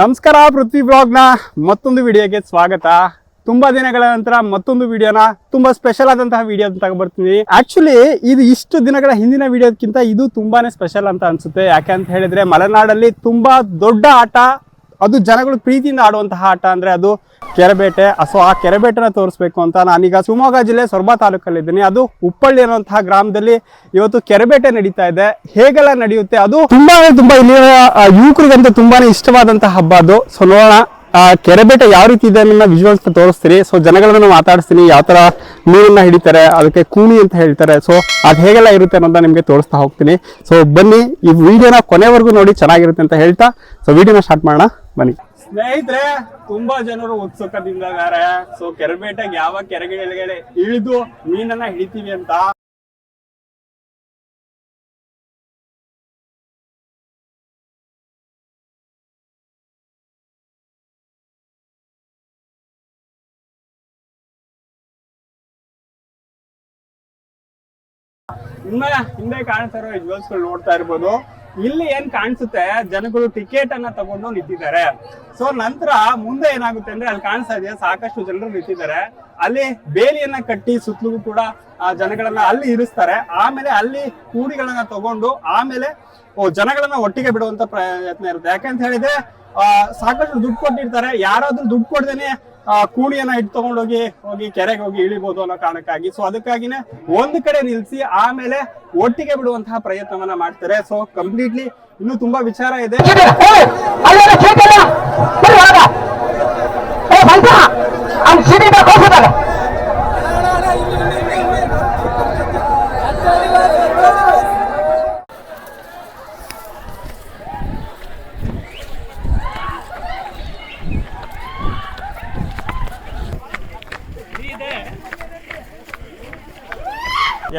ನಮಸ್ಕಾರ ಪೃಥ್ವಿ ಬ್ಲಾಗ್ನ ಮತ್ತೊಂದು ವಿಡಿಯೋಗೆ ಸ್ವಾಗತ. ತುಂಬಾ ದಿನಗಳ ನಂತರ ಮತ್ತೊಂದು ವಿಡಿಯೋನ, ತುಂಬಾ ಸ್ಪೆಷಲ್ ಆದಂತಹ ವಿಡಿಯೋ ಅಂತ ಬರ್ತೀನಿ ಆಕ್ಚುಲಿ ಇದು ಇಷ್ಟು ದಿನಗಳ ಹಿಂದಿನ ವಿಡಿಯೋದಕ್ಕಿಂತ ಇದು ತುಂಬಾನೇ ಸ್ಪೆಷಲ್ ಅಂತ ಅನ್ಸುತ್ತೆ. ಯಾಕೆ ಅಂತ ಹೇಳಿದ್ರೆ, ಮಲೆನಾಡಲ್ಲಿ ತುಂಬಾ ದೊಡ್ಡ ಆಟ ಅದು ಜನಗಳು ಪ್ರೀತಿಯಿಂದ ಆಡುವಂತಹ ಆಟ ಅಂದ್ರೆ ಅದು ಕೆರೆಬೇಟೆ. ಸೊ ಆ ಕೆರೆಬೇಟೆನ ತೋರಿಸ್ಬೇಕು ಅಂತ ನಾನೀಗ ಶಿವಮೊಗ್ಗ ಜಿಲ್ಲೆ ಸೊರಬ ತಾಲೂಕಲ್ಲಿದ್ದೀನಿ. ಅದು ಉಪ್ಪಳ್ಳಿ ಅನ್ನುವಂತಹ ಗ್ರಾಮದಲ್ಲಿ ಇವತ್ತು ಕೆರೆಬೇಟೆ ನಡೀತಾ ಇದೆ. ಹೇಗೆಲ್ಲ ನಡೆಯುತ್ತೆ? ಅದು ತುಂಬಾ ತುಂಬಾ ಇಲ್ಲಿನ ಯುವಕರಿಗಂತೂ ತುಂಬಾನೇ ಇಷ್ಟವಾದಂತಹ ಹಬ್ಬ ಅದು. ಸೊ ನೋಡೋಣ. ಕೆರೆಬೇಟೆ ಯಾವ ರೀತಿ ಇದೆ ಅನ್ನೋ ವಿಜುವಲ್ಸ್ ತೋರಿಸ್ತೀನಿ ಸೊ ಜನಗಳನ್ನ ಮಾತಾಡಿಸ್ತೀನಿ, ಯಾವ ತರ ನೀರನ್ನ ಹಿಡಿತಾರೆ, ಅದಕ್ಕೆ ಕೂಣಿ ಅಂತ ಹೇಳ್ತಾರೆ. ಸೊ ಅದು ಹೇಗೆಲ್ಲ ಇರುತ್ತೆ ಅನ್ನೋದನ್ನ ನಿಮಗೆ ತೋರಿಸ್ತಾ ಹೋಗ್ತೀನಿ. ಸೊ ಬನ್ನಿ, ಈ ವಿಡಿಯೋನ ಕೊನೆವರೆಗೂ ನೋಡಿ ಚೆನ್ನಾಗಿರುತ್ತೆ ಅಂತ ಹೇಳ್ತಾ ಸೊ ವಿಡಿಯೋನ ಸ್ಟಾರ್ಟ್ ಮಾಡೋಣ, ಬನ್ನಿ. ಸ್ನೇಹಿತರೆ, ತುಂಬಾ ಜನರು ಉತ್ಸುಕದಿಂದ ಇದ್ದಾರೆ ಸೊ ಕೆರೆಬೇಟೆಗೆ ಯಾವ ಕೆರೆಗಳಿಗೆ ಇಳಿದು ಮೀನನ್ನ ಹಿಡಿತೀವಿ ಅಂತ ಇನ್ನ ಹಿಂದೆ ಕಾಣ್ತಾ ಇರೋ ವಿಜುವಲ್ಸ್ಗಳು ನೋಡ್ತಾ ಇರ್ಬೋದು. ಇಲ್ಲಿ ಏನ್ ಕಾಣಿಸುತ್ತೆ? ಜನಗಳು ಟಿಕೆಟ್ ಅನ್ನ ತಗೊಂಡು ನಿಂತಿದ್ದಾರೆ. ಸೊ ನಂತರ ಮುಂದೆ ಏನಾಗುತ್ತೆ ಅಂದ್ರೆ ಅಲ್ಲಿ ಕಾಣಿಸ್ತಾ ಇದೆಯಾ ಸಾಕಷ್ಟು ಜನರು ನಿಂತಿದ್ದಾರೆ. ಅಲ್ಲಿ ಬೇಲಿಯನ್ನ ಕಟ್ಟಿ ಸುತ್ತಲೂ ಕೂಡ ಆ ಜನಗಳನ್ನ ಅಲ್ಲಿ ಇರಿಸ್ತಾರೆ. ಆಮೇಲೆ ಅಲ್ಲಿ ಕೂಡಿಗಳನ್ನ ತಗೊಂಡು ಆಮೇಲೆ ಜನಗಳನ್ನ ಒಟ್ಟಿಗೆ ಬಿಡುವಂತ ಪ್ರಯತ್ನ ಇರುತ್ತೆ. ಯಾಕಂತ ಹೇಳಿದ್ರೆ ಆ, ಸಾಕಷ್ಟು ದುಡ್ಡು ಕೊಟ್ಟಿರ್ತಾರೆ. ಯಾರಾದ್ರೂ ದುಡ್ಡು ಕೊಡ್ದೇನೆ ಕೂಣಿಯನ್ನ ಇಟ್ಟು ತಗೊಂಡೋಗಿ ಹೋಗಿ ಕೆರೆಗೆ ಹೋಗಿ ಇಳಿಬಹುದು ಅನ್ನೋ ಕಾರಣಕ್ಕಾಗಿ. ಸೊ ಅದಕ್ಕಾಗಿನೇ ಒಂದು ಕಡೆ ನಿಲ್ಸಿ ಆಮೇಲೆ ಒಟ್ಟಿಗೆ ಬಿಡುವಂತಹ ಪ್ರಯತ್ನವನ್ನ ಮಾಡ್ತಾರೆ. ಸೊ ಕಂಪ್ಲೀಟ್ಲಿ ಇನ್ನು ತುಂಬಾ ವಿಚಾರ ಇದೆ.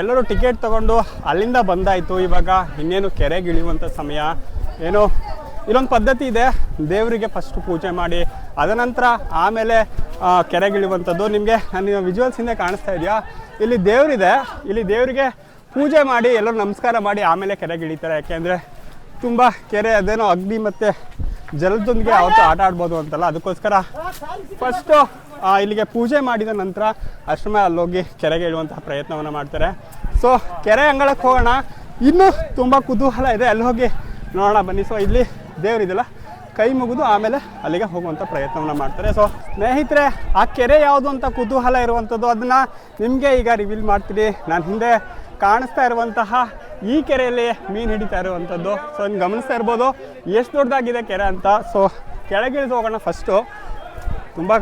ಎಲ್ಲರೂ ಟಿಕೆಟ್ ತಗೊಂಡು ಅಲ್ಲಿಂದ ಬಂದಾಯ್ತು. ಇವಾಗ ಇನ್ನೇನು ಕೆರೆಗೆ ಇಳಿಯುವಂಥ ಸಮಯ. ಏನು ಇಲ್ಲೊಂದು ಪದ್ಧತಿ ಇದೆ. ದೇವರಿಗೆ ಫಸ್ಟ್ ಪೂಜೆ ಮಾಡಿ ಅದನಂತರ ಆಮೇಲೆ ಕೆರೆಗಿಳಿಯುವಂಥದ್ದು ಕೆರೆಗೆ ಇಳಿಯುವಂಥದ್ದು. ನಿಮಗೆ ನಾನು ವಿಜುವಲ್ಸ್ ಹಿಂದೆ ಕಾಣಿಸ್ತಾ ಇದೆಯಾ? ಇಲ್ಲಿ ದೇವರಿದೆ. ಇಲ್ಲಿ ದೇವರಿಗೆ ಪೂಜೆ ಮಾಡಿ ಎಲ್ಲರೂ ನಮಸ್ಕಾರ ಮಾಡಿ ಆಮೇಲೆ ಕೆರೆಗೆ ಇಳಿತಾರೆ. ಯಾಕೆಂದರೆ ತುಂಬ ಕೆರೆ ಅದೇನೋ ಅಗ್ನಿ ಮತ್ತು ಜಲದೊಂದಿಗೆ ಅವತ್ತು ಆಟ ಆಡ್ಬೋದು ಅಂತಲ್ಲ. ಅದಕ್ಕೋಸ್ಕರ ಫಸ್ಟು ಇಲ್ಲಿಗೆ ಪೂಜೆ ಮಾಡಿದ ನಂತರ ಅಷ್ಟಮ ಅಲ್ಲೋಗಿ ಕೆರೆಗೆ ಇಡುವಂತಹ ಪ್ರಯತ್ನವನ್ನು ಮಾಡ್ತಾರೆ. ಸೊ ಕೆರೆ ಅಂಗಳಕ್ಕೆ ಹೋಗೋಣ. ಇನ್ನೂ ತುಂಬ ಕುತೂಹಲ ಇದೆ. ಅಲ್ಲಿ ಹೋಗಿ ನೋಡೋಣ ಬನ್ನಿ. ಸೊ ಇಲ್ಲಿ ದೇವರಿದೆಲ್ಲ ಕೈ ಮುಗಿದು ಆಮೇಲೆ ಅಲ್ಲಿಗೆ ಹೋಗುವಂಥ ಪ್ರಯತ್ನವನ್ನು ಮಾಡ್ತಾರೆ. ಸೊ ಸ್ನೇಹಿತರೆ, ಆ ಕೆರೆ ಯಾವುದು ಅಂತ ಕುತೂಹಲ ಇರುವಂಥದ್ದು ಅದನ್ನು ನಿಮಗೆ ಈಗ ರಿವೀಲ್ ಮಾಡ್ತೀನಿ. ನಾನು ಹಿಂದೆ ಕಾಣಿಸ್ತಾ ಇರುವಂತಹ ಈ ಕೆರೆಯಲ್ಲಿ ಮೀನು ಹಿಡಿತಾ ಇರುವಂಥದ್ದು ಸೊ ನೀವು ಗಮನಿಸ್ತಾ ಇರ್ಬೋದು. ಎಷ್ಟು ದೊಡ್ಡದಾಗಿದೆ ಕೆರೆ ಅಂತ. ಸೊ ಕೆಳಗಿಳಿದು ಹೋಗೋಣ ಫಸ್ಟು ತುಂಬ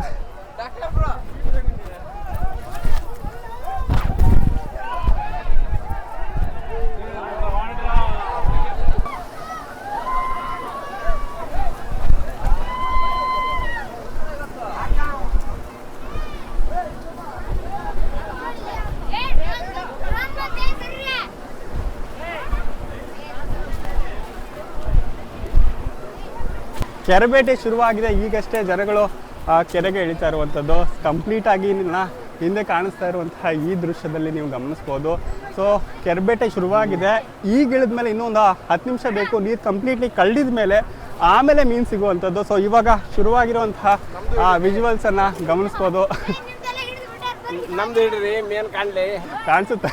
ಕೆರೆಬೇಟೆ ಶುರುವಾಗಿದೆ. ಈಗಷ್ಟೇ ಜನಗಳು ಆ ಕೆರೆಗೆ ಇಳಿತಾ ಇರುವಂಥದ್ದು ಕಂಪ್ಲೀಟ್ ಆಗಿ ನಿನ್ನ ಹಿಂದೆ ಕಾಣಿಸ್ತಾ ಇರುವಂತಹ ಈ ದೃಶ್ಯದಲ್ಲಿ ನೀವು ಗಮನಿಸ್ಬೋದು. ಸೊ ಕೆರೆಬೇಟೆ ಶುರುವಾಗಿದೆ. ಈಗ ಇಳಿದ ಮೇಲೆ ಇನ್ನೊಂದು ಒಂದು ಹತ್ತು ನಿಮಿಷ ಬೇಕು. ನೀರು ಕಂಪ್ಲೀಟ್ಲಿ ಕಳ್ಳಿದ ಮೇಲೆ ಆಮೇಲೆ ಮೀನು ಸಿಗುವಂಥದ್ದು ಸೊ ಇವಾಗ ಶುರುವಾಗಿರುವಂತಹ ವಿಜುವಲ್ಸನ್ನು ಗಮನಿಸ್ಬೋದು. ನಮ್ದು ಹಿಡ್ರಿ ಮೇನ್ ಕಾಣಲಿ. ಕಾಣಿಸುತ್ತೆ.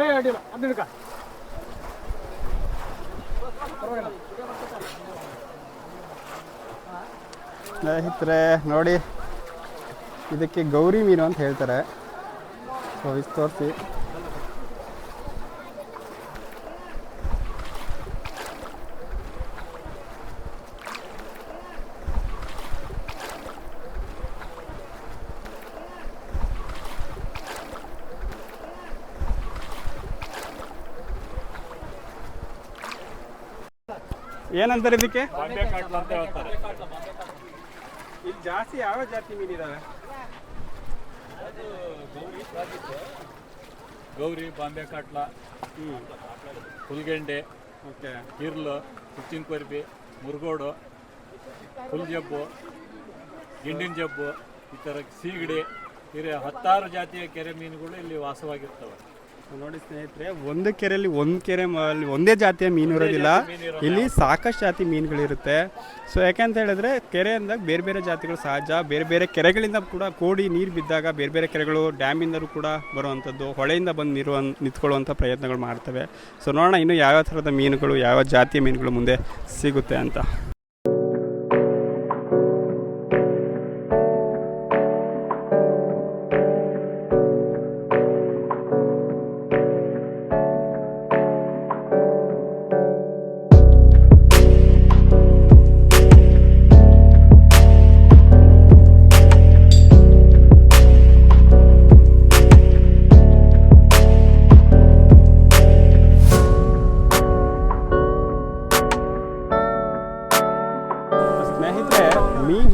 ಏ ಅಡ್ಡಿಲ್ಲ. ಸ್ನೇಹಿತರೆ ನೋಡಿ ಇದಕ್ಕೆ ಗೌರಿ ಮೀನು ಅಂತ ಹೇಳ್ತಾರೆ. ಸೊ ಇದು ತೋರಿಸಿ. ಏನಂತಾರೆ ಇದಕ್ಕೆ? ಇಲ್ಲಿ ಜಾಸ್ತಿ ಯಾವ ಜಾತಿ ಮೀನಿದಾವೆ? ಗೌರಿ ಬಾಂಬೆ ಕಾಟ್ಲ ಹುಲ್ಗೆಂಡೆ ಕಿರ್ಲು ಹುಚ್ಚಿನ ಕೊರ್ಬಿ ಮುರುಗೋಡು ಹುಲ್ ಜಬ್ಬು ಗಿಂಡಿನ ಜಬ್ಬು ಈ ಥರ ಸೀಗಡಿ ಹಿರಿಯ ಹತ್ತಾರು ಜಾತಿಯ ಕೆರೆ ಮೀನುಗಳು ಇಲ್ಲಿ ವಾಸವಾಗಿರ್ತವೆ. ನೋಡಿ ಸ್ನೇಹಿತರೆ ಒಂದು ಕೆರೆಯಲ್ಲಿ ಒಂದು ಕೆರೆ ಅಲ್ಲಿ ಒಂದೇ ಜಾತಿಯ ಮೀನು ಇರೋದಿಲ್ಲ. ಇಲ್ಲಿ ಸಾಕಷ್ಟು ಜಾತಿ ಮೀನುಗಳಿರುತ್ತೆ. ಸೊ ಯಾಕೆಂತ ಹೇಳಿದ್ರೆ ಕೆರೆ ಅಂದಾಗ ಬೇರೆ ಬೇರೆ ಜಾತಿಗಳು ಸಹಜ. ಬೇರೆ ಬೇರೆ ಕೆರೆಗಳಿಂದ ಕೂಡ ಕೂಡಿ ನೀರು ಬಿದ್ದಾಗ ಬೇರೆ ಬೇರೆ ಕೆರೆಗಳು ಡ್ಯಾಮಿಂದಲೂ ಕೂಡ ಬರುವಂಥದ್ದು. ಹೊಳೆಯಿಂದ ಬಂದು ನೀರು ನಿಂತ್ಕೊಳ್ಳುವಂಥ ಪ್ರಯತ್ನಗಳು ಮಾಡ್ತವೆ. ಸೊ ನೋಡೋಣ ಇನ್ನು ಯಾವ್ಯಾವ ಥರದ ಮೀನುಗಳು ಯಾವ ಜಾತಿಯ ಮೀನುಗಳು ಮುಂದೆ ಸಿಗುತ್ತೆ ಅಂತ.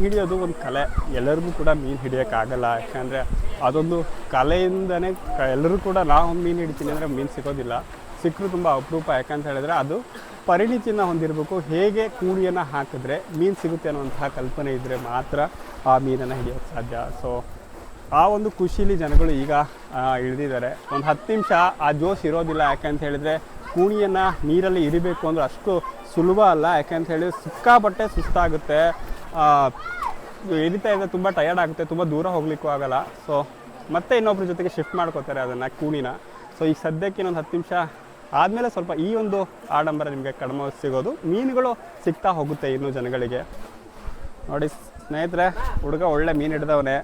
ಹಿಡಿಯೋದು ಒಂದು ಕಲೆ. ಎಲ್ಲರಿಗೂ ಕೂಡ ಮೀನು ಹಿಡಿಯೋಕ್ಕಾಗಲ್ಲ ಯಾಕಂದರೆ ಅದೊಂದು ಕಲೆಯಿಂದನೇ ಎಲ್ಲರೂ ಕೂಡ ನಾವು ಮೀನು ಹಿಡಿತೀನಿ ಅಂದರೆ ಮೀನು ಸಿಗೋದಿಲ್ಲ. ಸಿಕ್ಕರು ತುಂಬ ಅಪರೂಪ. ಯಾಕಂತ ಹೇಳಿದ್ರೆ ಅದು ಪರಿಣಿತಿಯನ್ನು ಹೊಂದಿರಬೇಕು. ಹೇಗೆ ಕೂಡಿಯನ್ನು ಹಾಕಿದ್ರೆ ಮೀನು ಸಿಗುತ್ತೆ ಅನ್ನುವಂತಹ ಕಲ್ಪನೆ ಇದ್ದರೆ ಮಾತ್ರ ಆ ಮೀನನ್ನು ಹಿಡಿಯೋಕ್ಕೆ ಸಾಧ್ಯ. ಸೊ ಆ ಒಂದು ಖುಷಿಲಿ ಜನಗಳು ಈಗ ಇಳಿದಿದ್ದಾರೆ. ಒಂದು ಹತ್ತು ನಿಮಿಷ ಆ ಜೋಶ್ ಇರೋದಿಲ್ಲ. ಯಾಕಂತ ಹೇಳಿದ್ರೆ ಕೂಣಿಯನ್ನು ನೀರಲ್ಲಿ ಇರಿಬೇಕು ಅಂದರೆ ಅಷ್ಟು ಸುಲಭ ಅಲ್ಲ. ಯಾಕಂತ ಹೇಳಿದ್ರೆ ಸಿಕ್ಕಾಪಟ್ಟೆ ಸುಸ್ತಾಗುತ್ತೆ. ಆ, ಇದೆ ತುಂಬ ಟಯರ್ಡ್ ಆಗುತ್ತೆ ತುಂಬ ದೂರ ಹೋಗ್ಲಿಕ್ಕೂ ಆಗಲ್ಲ. ಸೊ ಮತ್ತೆ ಇನ್ನೊಬ್ರ ಜೊತೆಗೆ ಶಿಫ್ಟ್ ಮಾಡ್ಕೋತಾರೆ ಅದನ್ನು ಕೂಣಿನ. ಸೊ ಈಗ ಸದ್ಯಕ್ಕೆ ಇನ್ನೊಂದು ಹತ್ತು ನಿಮಿಷ ಆದಮೇಲೆ ಸ್ವಲ್ಪ ಈ ಒಂದು ಆಡಂಬರ ನಿಮಗೆ ಕಡಿಮೆ ಸಿಗೋದು. ಮೀನುಗಳು ಸಿಗ್ತಾ ಹೋಗುತ್ತೆ ಇನ್ನು ಜನಗಳಿಗೆ. ನೋಡಿ ಸ್ನೇಹಿತರೆ ಹುಡುಗ ಒಳ್ಳೆ ಮೀನು ಹಿಡ್ದವನೇ.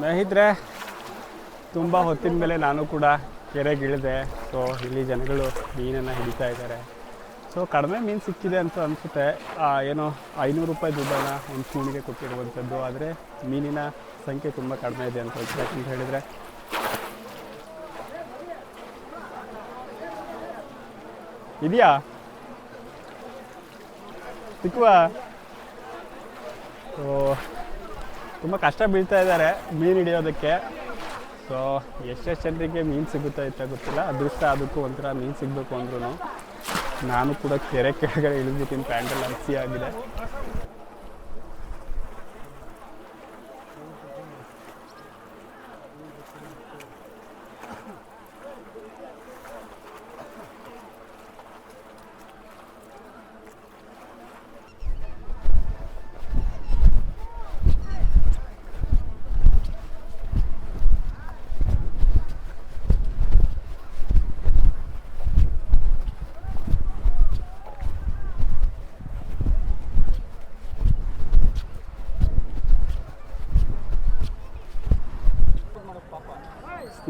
ಸ್ನೇಹಿತರೆ, ತುಂಬ ಹೊತ್ತಿನ ಮೇಲೆ ನಾನು ಕೂಡ ಕೆರೆಗೆ ಇಳಿದೆ ಸೊ ಇಲ್ಲಿ ಜನಗಳು ಮೀನನ್ನು ಹಿಡಿತಾ ಇದ್ದಾರೆ. ಸೊ ಕಡಿಮೆ ಮೀನು ಸಿಕ್ಕಿದೆ ಅಂತ ಅನಿಸುತ್ತೆ. ಏನೋ ಐನೂರು ರೂಪಾಯಿ ದುಡ್ಡನ್ನ ಒಂದು ಸೂಣಿಗೆ ಕೊಟ್ಟಿರುವಂಥದ್ದು. ಆದರೆ ಮೀನಿನ ಸಂಖ್ಯೆ ತುಂಬ ಕಡಿಮೆ ಇದೆ ಅಂತ ಯಾಕಂತ ಹೇಳಿದರೆ? ಇದೆಯಾ? ಸಿಕ್ಕುವ? ಸೊ ತುಂಬ ಕಷ್ಟ ಬೀಳ್ತಾ ಇದ್ದಾರೆ, ಮೀನು ಹಿಡಿಯೋದಕ್ಕೆ. ಸೊ ಎಷ್ಟೆಷ್ಟು ಜನರಿಗೆ ಮೀನು ಸಿಗುತ್ತಾ ಇತ್ತ ಗೊತ್ತಿಲ್ಲ. ಅದೃಷ್ಟ ಅದಕ್ಕೂ ಒಂಥರ ಮೀನು ಸಿಗಬೇಕು ಅಂದ್ರೂ ನಾನು ಕೂಡ ಕೆರೆ ಕೆಳಗಡೆ ಇಳಿದ್ಬಿಟ್ಟಿನ ಪ್ಯಾಂಟೆಲ್ಲ ಹಸಿ ಆಗಿದೆ.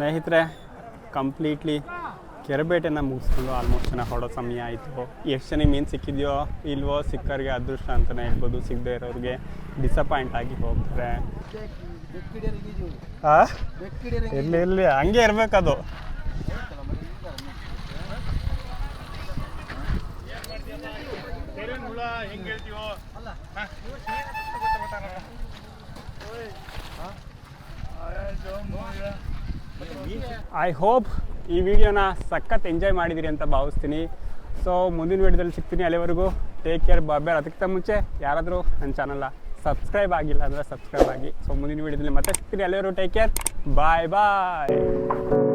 ಸ್ನೇಹಿತರೆ ಕಂಪ್ಲೀಟ್ಲಿ ಕೆರೆಬೇಟೆನ ಮುಗಿಸ್ಕೊಂಡು ಆಲ್ಮೋಸ್ಟ್ ಜನ ಹೊಡೋ ಸಮಯ ಆಯಿತು. ಎಷ್ಟು ಜನ ಮೀನು ಸಿಕ್ಕಿದೆಯೋ ಇಲ್ವೋ ಸಿಕ್ಕರಿಗೆ ಅದೃಷ್ಟ ಅಂತಲೇ ಹೇಳ್ಬೋದು. ಸಿಗದೆ ಇರೋರಿಗೆ ಡಿಸಪಾಯಿಂಟ್ ಆಗಿ ಹೋಗ್ತಾರೆ. ಇಲ್ಲಿ ಇಲ್ಲಿ ಹಂಗೆ ಇರ್ಬೇಕದು ಐ ಹೋಪ್ ಈ ವಿಡಿಯೋನ ಸಖತ್ ಎಂಜಾಯ್ ಮಾಡಿದಿರಿ ಅಂತ ಭಾವಿಸ್ತೀನಿ. ಸೊ ಮುಂದಿನ ವಿಡಿಯೋದಲ್ಲಿ ಸಿಗ್ತೀನಿ ಅಲ್ಲಿವರೆಗೂ. ಟೇಕ್ ಕೇರ್ ಬಾಬೆ ಅದಕ್ಕಿಂತ ಮುಂಚೆ ಯಾರಾದರೂ ನನ್ನ ಚಾನಲ್ನ ಸಬ್ಸ್ಕ್ರೈಬ್ ಆಗಿಲ್ಲ ಅಂದರೆ ಸಬ್ಸ್ಕ್ರೈಬ್ ಆಗಿ. ಸೊ ಮುಂದಿನ ವಿಡಿಯೋದಲ್ಲಿ ಮತ್ತೆ ಸಿಗ್ತೀನಿ ಅಲ್ಲಿವರೆಗೂ. ಟೇಕ್ ಕೇರ್ ಬಾಯ್ ಬಾಯ್